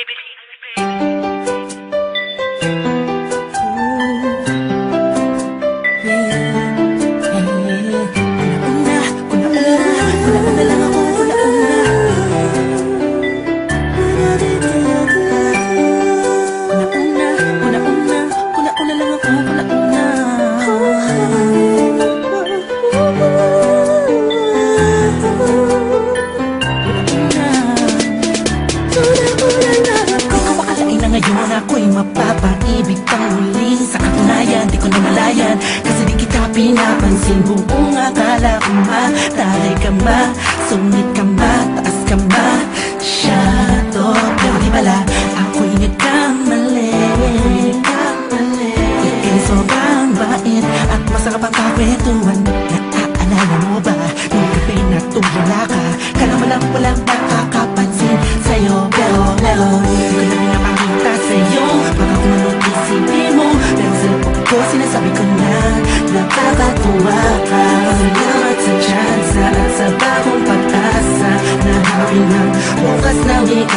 Ikaw mapapaibig pang muli Sa katunayan, di ko na malayan Kasi di kita pinapansin. Buong akala ko mataray ka ma Sungit ka ma, taas ka ma Shadow Pero di pala, ako'y nagkamali Ika'y sobrang bait At masarap ang kakwentuhan Naaalala mo ba Nung gabi na tumula ka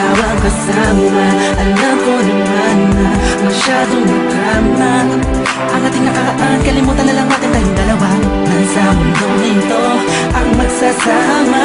ikaw ang kasama Alam ko naman na masyadong madrama Ang ating nakaraan Kalimutan na lang natin tayong dalawa. Nasa mundong ito Ang magsasama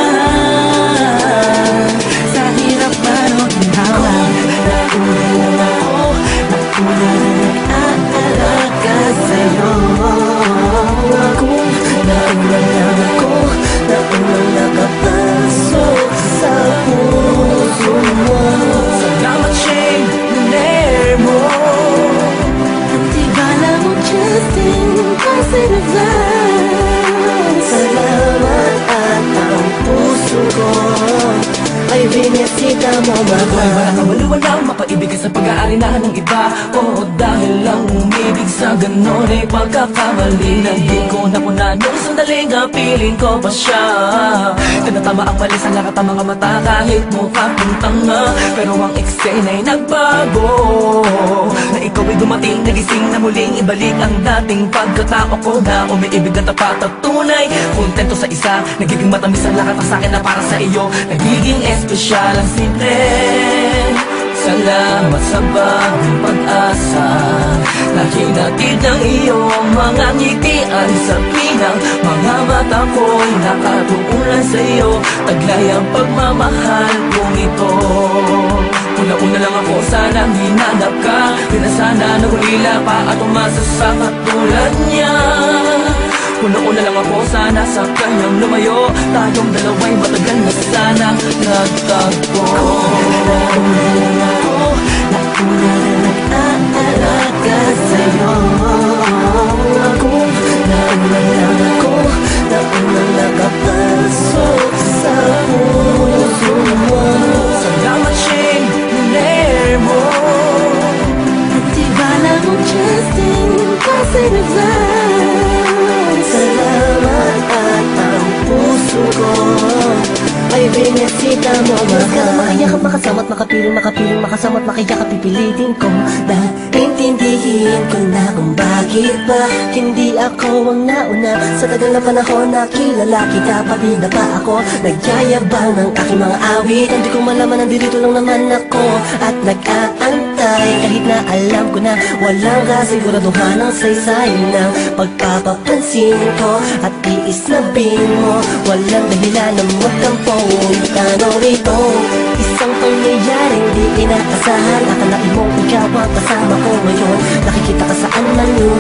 sa pag-aari na ng iba. Oo dahil lang umibig sa ganon ay pagkakamali Na di ko napunan nung sandaling piling ko pa siya? Tinatama ang mali sa lakat ng mga mata kahit mukha kong tanga. Pero ang explain ay nagbago Na ikaw ay dumating, nagising na muling ibalik ang dating pagkatao ko. Na umiibig na tapat at tunay Kontento sa isa, nagiging matamis ang lakat ang sakin na para sa iyo. Nagiging espesyal ang simple Salamat sa bagong pag-asa. Na hinatid ng iyong mga ngitian Sa pinang mga mata ko'y nakatuunan sa iyo Taglay ang pagmamahal kong ito. Una-una lang ako sana hinanap ka. Di na sana nahulila pa at umasa sa katulad niya. Una-una lang ako sana sa kanyang lumayo. Tayong dalawa'y matagal na sana nagtagpo Kasi Salamat at puso ko ay binisita mo mahal. Makayakap, makasama at makapiling, makapiling, makasama at makayakap Pipilitin ko. Dahil intindihin ko na kung bakit ba Hindi ako ang nauna. Sa tagal na panahon na kilala kita. Pati na pa ako Nagyayabang ng aking mga awit. Hindi ko malaman nandito lang naman ako. At nag-aantay Kahit na alam ko na Walang kasiguraduhan ang saysay ng Pagpapapansin ko. At na mo Walang dahilan na magtampo. Ngunit ano ito? Isang pangyayaring di inaasahan. Akalain mong ikaw ang kasama ko ngayon. Nakikita ka saan man lumiluwan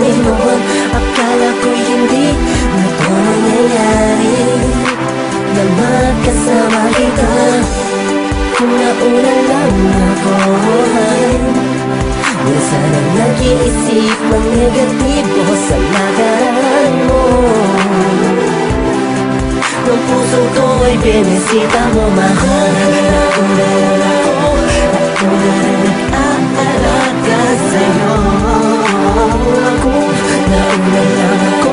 Na sana nag-iisip ng negatibo sa nakaraan mo ng puso ko ay binisita mo mahal Nauna lang ako Nauna na nag-aalaga sa'yo Ako Nauna lang ako